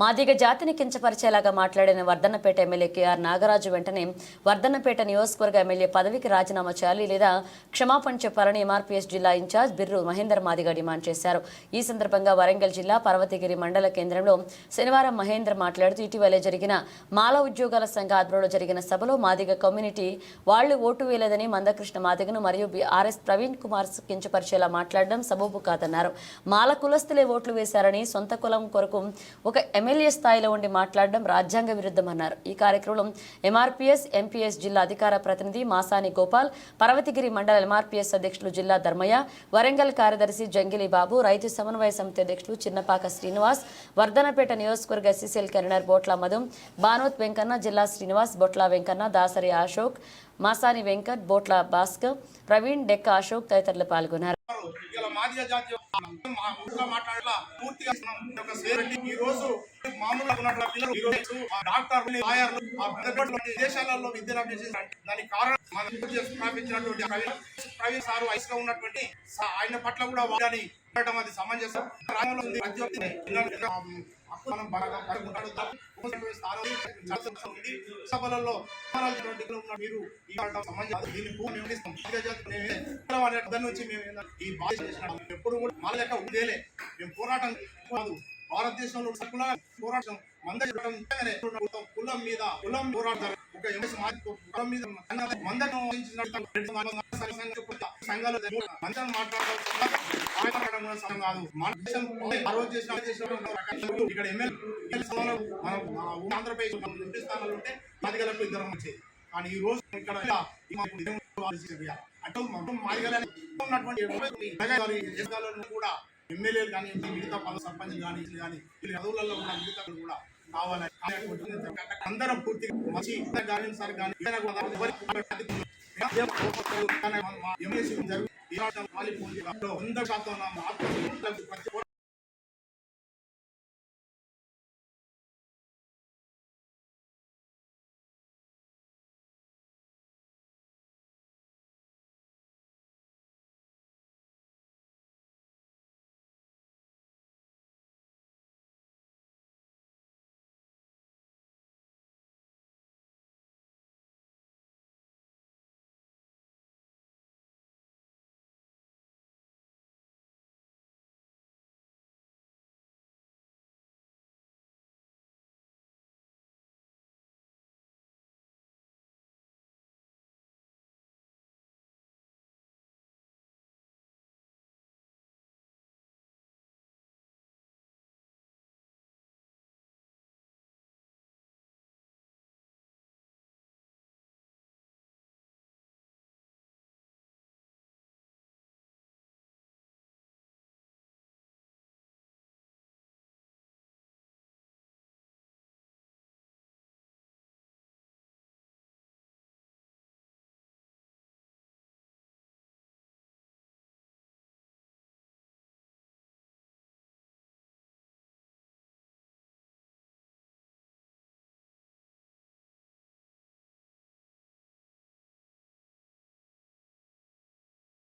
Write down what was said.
మాదిగ జాతిని కించపరిచేలాగా మాట్లాడిన Wardhannapet MLA KR Nagaraju వెంటనే వర్ధన్నపేట నియోజకవర్గ ఎమ్మెల్యే పదవికి రాజీనామా చేయాలి లేదా క్షమాపణ చెప్పాలని ఎంఆర్పీఎస్ జిల్లా ఇన్ఛార్జ్ బిర్రు మహేందర్ మాదిగ డిమాండ్ చేశారు. ఈ సందర్భంగా వరంగల్ జిల్లా పర్వతగిరి మండల కేంద్రంలో శనివారం మహేందర్ మాట్లాడుతూ ఇటీవలే జరిగిన మాల ఉద్యోగాల సంఘ ఆధ్వర్యంలో జరిగిన సభలో మాదిగ కమ్యూనిటీ వాళ్ళు ఓటు వేయలేదని మందకృష్ణ మాదిగను మరియు ఆర్ఎస్ ప్రవీణ్ కుమార్ కించపరిచేలా మాట్లాడడం సబూబు కాదన్నారు. మాల కులస్తులే ఓట్లు వేశారని సొంత కులం కొరకు ఒక ఎమ్మెల్యే స్థాయిలో ఉండి మాట్లాడడం రాజ్యాంగ విరుద్ధమన్నారు. ఈ కార్యక్రమంలో ఎంఆర్పీఎస్ ఎంపీఎస్ జిల్లా అధికార ప్రతినిధి మాసాని గోపాల్ పర్వతిగిరి మండల ఎంఆర్పీఎస్ అధ్యక్షులు జిల్లా ధర్మయ్య వరంగల్ కార్యదర్శి జంగిలి బాబు రైతు సమన్వయ సమితి అధ్యక్షులు చిన్నపాక శ్రీనివాస్ వర్ధనపేట నియోజకవర్గ సిసిఎల్ కన్వీనర్ బోట్ల మధు బానోత్ వెంకన్న జిల్లా శ్రీనివాస్ బొట్ల వెంకన్న దాసరి అశోక్ మాసాని వెంకట్ బోట్ల భాస్కర్ ప్రవీణ్ డెక్క అశోక్ తదితరులు పాల్గొన్నారు. ఇలా మాదిగ జాతి మా ఊళ్ళో మాట్లాడలా పూర్తిగా ఈ రోజు మామూలుగా ఉన్నటువంటి పిల్లలు ఈ రోజు లాయర్లు ఆ పెద్ద దేశాలలో విద్యను దానికి కారణం స్థాపించినటువంటి ప్రవీణ్ సారు వయసుగా ఉన్నటువంటి ఆయన పట్ల కూడా వాడని అది సమంజసం సభలలో ఉన్న మీరు ఈ నుంచి మేము ఈ బాధ ఎప్పుడు కూడా మా లెక్క ఉండేలే మేము పోరాటం కాదు. భారతదేశంలో పోరాటం. మంద కులం మీద కులం పోరాడతారు సంఘాలు మాట్లాడడం కాదు. మన దేశం ఆ రోజు చేసిన ఇక్కడ ఎమ్మెల్యే మనం ఆంధ్రప్రదేశ్ ఎంపీ స్థానాలు ఉంటే మాదిగలకు ఇద్దరం వచ్చేది. కానీ ఈ రోజు ఇక్కడ అటు మొత్తం ఉన్నటువంటి కూడా ఎమ్మెల్యేలు కానీ మిగతా పద సర్పంచ్ కానీ కానీ వీళ్ళు చదువులలో ఉన్న మిగతా కూడా కావాలి అందరం పూర్తిగా మంచి గార్డెన్ సార్ కానీ ఏదైనా వంద శాతం ఆత్మ